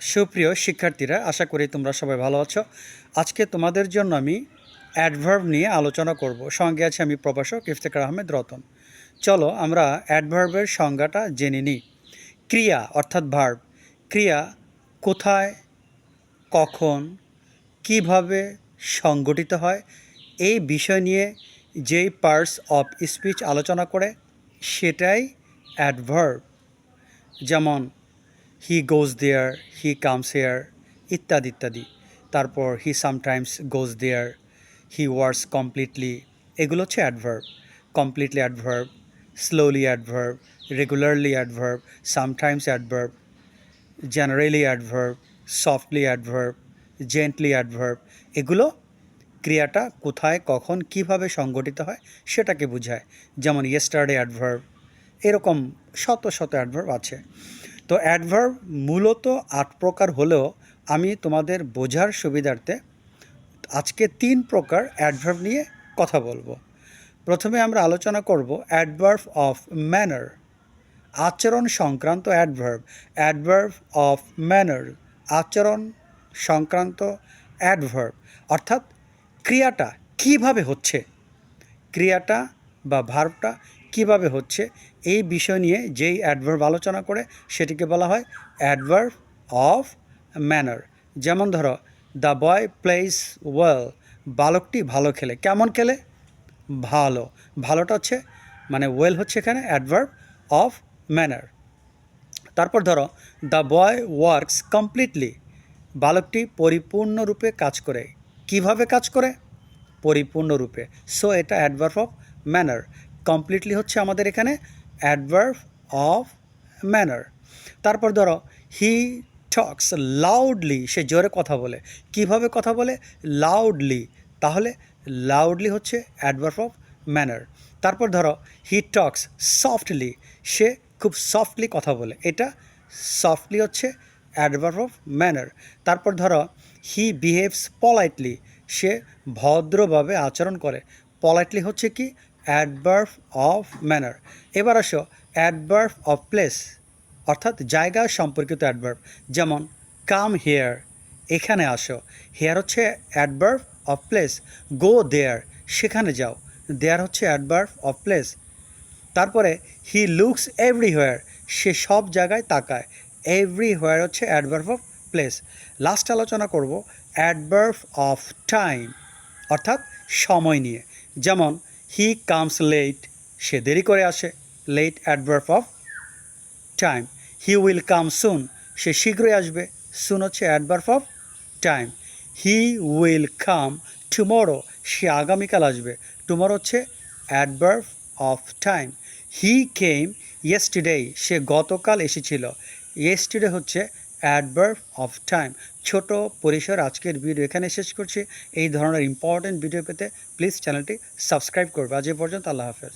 সুপ্রিয় শিক্ষার্থীরা, আশা করি তোমরা সবাই ভালো আছো। আজকে তোমাদের জন্য আমি অ্যাডভার্ব নিয়ে আলোচনা করব। সঙ্গে আছে আমি প্রভাষক ইফতেখার আহমেদ রতন। চলো আমরা অ্যাডভার্বের সংজ্ঞাটা জেনে নিই। ক্রিয়া, অর্থাৎ ভার্ব ক্রিয়া কোথায়, কখন, কীভাবে সংগঠিত হয়, এই বিষয় নিয়ে যেই পার্টস অফ স্পিচ আলোচনা করে, সেটাই অ্যাডভার্ব যেমন হি গোজ দেয়ার হি কামস হেয়ার ইত্যাদি ইত্যাদি। তারপর he sometimes goes there he wars completely এগুলো হচ্ছে adverb completely adverb slowly adverb regularly adverb sometimes adverb generally adverb softly adverb gently adverb এগুলো ক্রিয়াটা কোথায়, কখন, কীভাবে সংগঠিত হয় সেটাকে বোঝায়। যেমন ইয়েস্টারডে অ্যাডভার্ব এরকম শত শত অ্যাডভার্ব আছে। তো অ্যাডভার্ব মূলত আট প্রকার হলেও আমি তোমাদের বোঝার সুবিধার্থে আজকে তিন প্রকার অ্যাডভার্ব নিয়ে কথা বলব। প্রথমে আমরা আলোচনা করব অ্যাডভার্ব অফ ম্যানার আচরণ সংক্রান্ত অ্যাডভার্ব অ্যাডভার্ব অফ ম্যানার আচরণ সংক্রান্ত অ্যাডভার্ব অর্থাৎ ক্রিয়াটা কীভাবে হচ্ছে? ক্রিয়াটা বা ভার্বটা কীভাবে হচ্ছে, এই বিষয় নিয়ে যেই অ্যাডভার্ব আলোচনা করে সেটিকে বলা হয় অ্যাডভার্ব অফ ম্যানার যেমন ধরো দ্য বয় প্লেস ওয়েল বালকটি ভালো খেলে। কেমন খেলে? ভালো। ভালোটা হচ্ছে মানে ওয়েল হচ্ছে এখানে অ্যাডভার্ব অফ ম্যানার তারপর ধরো দ্য বয় ওয়ার্কস কমপ্লিটলি বালকটি পরিপূর্ণরূপে কাজ করে। কীভাবে কাজ করে? পরিপূর্ণরূপে। সো এটা অ্যাডভার্ব অফ ম্যানার কমপ্লিটলি হচ্ছে আমাদের এখানে অ্যাডভার্ব অফ ম্যানার তারপর ধরো হি টক্স লাউডলি সে জোরে কথা বলে। কীভাবে কথা বলে? লাউডলি তাহলে লাউডলি হচ্ছে অ্যাডভার্ব অফ ম্যানার তারপর ধরো হি টক্স সফটলি সে খুব সফটলি কথা বলে। এটা সফটলি হচ্ছে অ্যাডভার্ব অফ ম্যানার তারপর ধরো হি বিহেভস পলাইটলি সে ভদ্রভাবে আচরণ করে। পলাইটলি হচ্ছে কি? অ্যাডভার্ব অফ ম্যানার এবার আসো অ্যাডভার্ব অফ প্লেস অর্থাৎ জায়গা সম্পর্কিত অ্যাডভার্ব যেমন কাম হেয়ার এখানে আসো। হেয়ার হচ্ছে adverb of place go there সেখানে যাও। দেয়ার হচ্ছে অ্যাডভার্ব অফ প্লেস তারপরে হি লুকস এভরিহোয়ার সে সব জায়গায় তাকায়। এভরিহোয়ার হচ্ছে অ্যাডভার্ব অফ প্লেস লাস্ট আলোচনা করব অ্যাডভার্ব অফ টাইম অর্থাৎ সময় নিয়ে। যেমন হি কামস লেট সে দেরি করে আসে। Late adverb of time he will come soon সে শীঘ্রই আসবে। সুন হচ্ছে adverb of time he will come tomorrow সে আগামীকাল আসবে। টুমোরো হচ্ছে adverb of time he came yesterday সে গতকাল এসেছিল। ইয়েস্টিডে হচ্ছে অ্যাডভার্ব অফ টাইম ছোট পরিসর আজকের ভিডিও এখানে শেষ করছি। এই ধরনের ইম্পর্টেন্ট ভিডিও পেতে প্লিজ চ্যানেলটি সাবস্ক্রাইব করবে। আজ এ পর্যন্ত আল্লাহ হাফেজ।